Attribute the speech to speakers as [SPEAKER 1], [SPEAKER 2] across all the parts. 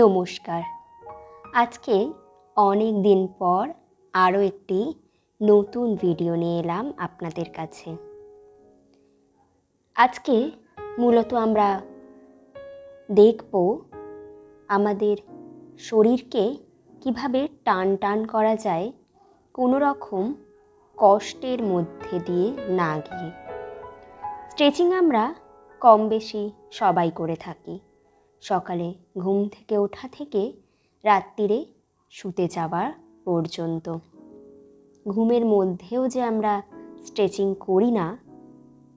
[SPEAKER 1] নমস্কার। আজকে অনেক দিন পর আরও একটি নতুন ভিডিও নিয়ে এলাম আপনাদের কাছে। আজকে মূলত আমরা দেখব আমাদের শরীরকে কীভাবে টান টান করা যায়, কোনো রকম কষ্টের মধ্যে দিয়ে না গিয়ে। স্ট্রেচিং আমরা কম বেশি সবাই করে থাকি। সকালে ঘুম থেকে ওঠা থেকে রাত্রিরে শুতে যাওয়ার পর্যন্ত। ঘুমের মধ্যেও যে আমরা স্ট্রেচিং করি না,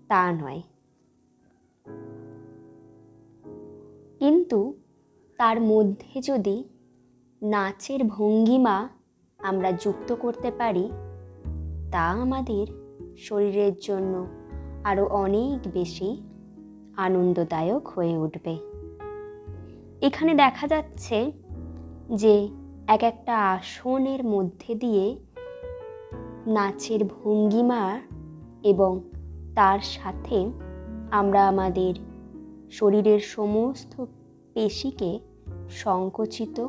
[SPEAKER 1] তা নয়। কিন্তু তার মধ্যে যদি নাচের ভঙ্গিমা আমরা যুক্ত করতে পারি, তা আমাদের শরীরের জন্য আরও অনেক বেশি আনন্দদায়ক হয়ে উঠবে। এখানে দেখা যাচ্ছে যে এক একটা আসনের মধ্যে দিয়ে নাচের ভঙ্গিমা এবং তার সাথে আমরা আমাদের শরীরের সমস্ত পেশিকে সংকুচিত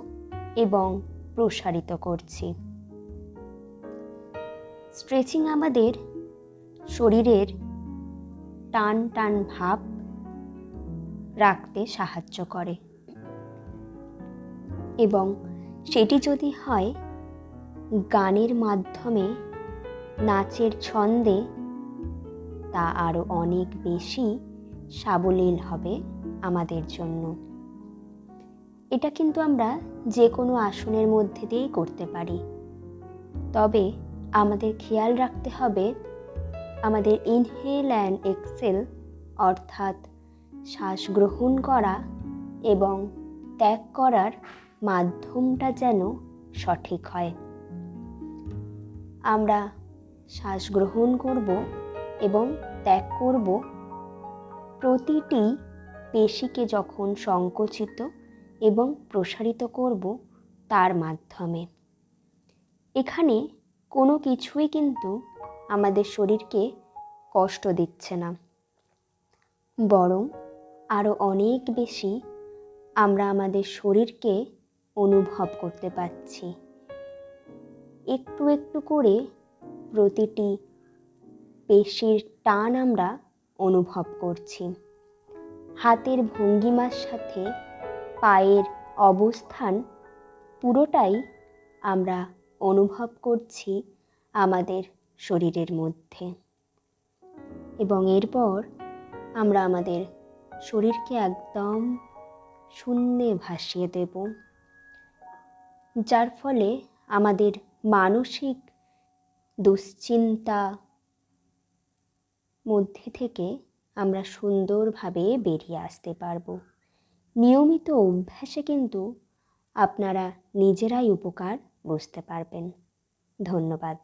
[SPEAKER 1] এবং প্রসারিত করছি। স্ট্রেচিং আমাদের শরীরের টান টান ভাব রাখতে সাহায্য করে। এবং সেটি যদি হয়, গানের মাধ্যমে নাচের ছন্দে তা আরও অনেক বেশি সাবলীল হবে আমাদের জন্য। এটা কিন্তু আমরা যে কোনো আসনের মধ্যে দিয়েই করতে পারি। তবে আমাদের খেয়াল রাখতে হবে, আমাদের ইনহেল অ্যান্ড এক্সেল অর্থাৎ শ্বাস গ্রহণ করা এবং ত্যাগ করার মাধ্যমটা যেন সঠিক হয়। আমরা শ্বাস গ্রহণ করব এবং ত্যাগ করব। প্রতিটি পেশিকে যখন সংকুচিত এবং প্রসারিত করব তার মাধ্যমে। এখানে কোনো কিছুই কিন্তু আমাদের শরীরকে কষ্ট দিচ্ছে না। বরং আরও অনেক বেশি আমরা আমাদের শরীরকে অনুভব করতে পারছি। একটু একটু করে প্রতিটি পেশির টান আমরা অনুভব করছি। হাতের ভঙ্গিমার সাথে পায়ের অবস্থান পুরোটাই আমরা অনুভব করছি আমাদের শরীরের মধ্যে। এবং এরপর আমরা আমাদের শরীরকে একদম শূন্যে ভাসিয়ে দেব। যার ফলে আমাদের মানসিক দুশ্চিন্তা মধ্যে থেকে আমরা সুন্দরভাবে বেরিয়ে আসতে পারব। নিয়মিত অভ্যাসে কিন্তু আপনারা নিজেরাই উপকার বুঝতে পারবেন। ধন্যবাদ।